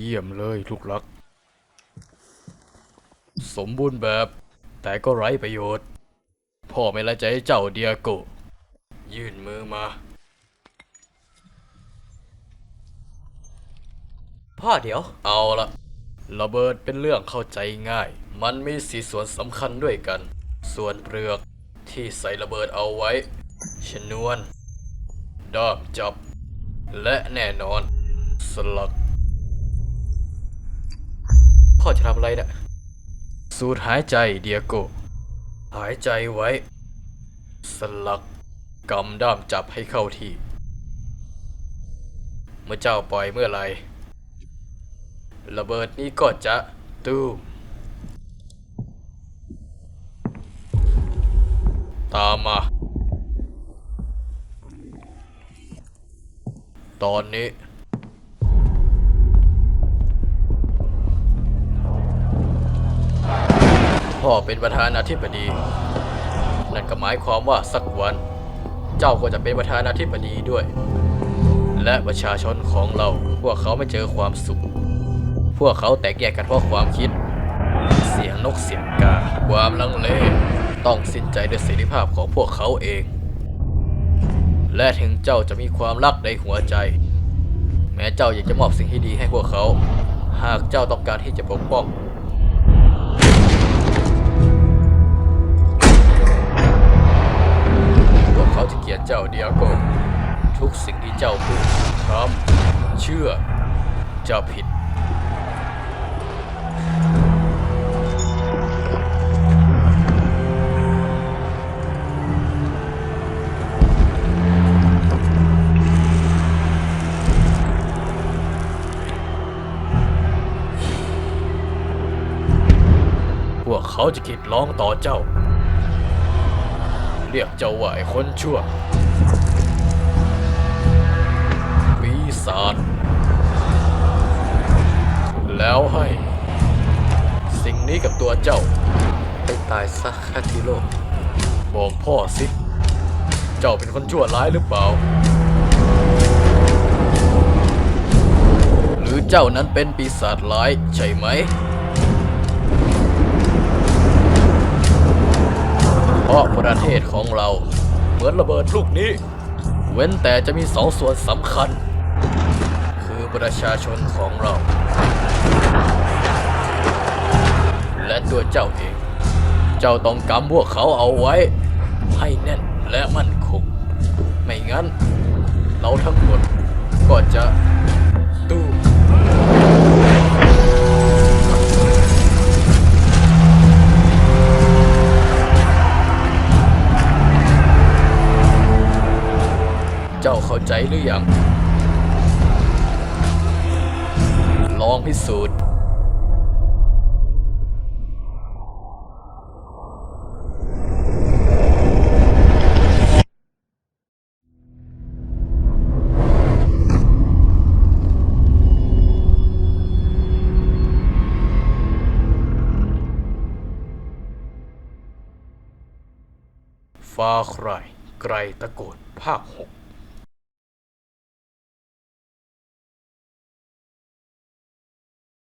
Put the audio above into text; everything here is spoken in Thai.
เยี่ยมเลยลูกรัก สมบูรณ์แบบ แต่ก็ไร้ประโยชน์ พ่อไม่ละใจให้เจ้าเดียโก ยื่นมือมา พ่อเดี๋ยว เอาละระเบิดเป็นเรื่องเข้าใจง่าย มันมีสีส่วนสำคัญด้วยกัน ส่วนเปลือกที่ใส่ระเบิดเอาไว้ ชนวนด้ามจับ และแน่นอน สลัก พ่อจะทำอะไรนะสูดหายใจเดียโก หายใจไว้ สลักกำด้ามจับให้เข้าที่ เมื่อเจ้าปล่อยเมื่อไรระเบิดนี้ก็จะตูมตามมา ตอนนี้ พ่อเป็นประธานาธิบดี นั่นก็หมายความว่าสักวัน เจ้าก็จะเป็นประธานาธิบดีด้วย และประชาชนของเราพวกเขาไม่เจอความสุข พวกเขาแตกแยกกันเพราะความคิด เสียงนกเสียงกา ความลังเล ต้องสิ้นใจด้วยเสรีภาพของพวกเขาเอง และถึงเจ้าจะมีความรักในหัวใจ แม้เจ้าอยากจะมอบสิ่งที่ดีให้พวกเขา หากเจ้าต้องการที่จะปกป้อง เจ้าเดียโกทุกสิ่งที่เจ้าพูดทำเชื่อจะผิด พวกเขาจะคิดร้องต่อเจ้า รียกเจ้าว่าไอ้คนชั่วปีศาจแล้วให้ สิ่งนี้กับตัวเจ้า ไปตายซะคาทิโลบอกพ่อสิ เจ้าเป็นคนชั่วร้ายหรือเปล่า หรือเจ้านั้นเป็นปีศาจร้ายใช่ไหม เพราะประเทศของเรา เหมือนระเบิดลูกนี้ เว้นแต่จะมีสองส่วนสำคัญ คือประชาชนของเรา และตัวเจ้าเอง เจ้าต้องกำพวกเขาเอาไว้ ให้แน่นและมั่นคง ไม่งั้น เราทั้งหมดก็จะ เจ้าเข้าใจหรือยัง ลองพิสูจน์ฟ้าใครไกรตะโกนภาคหก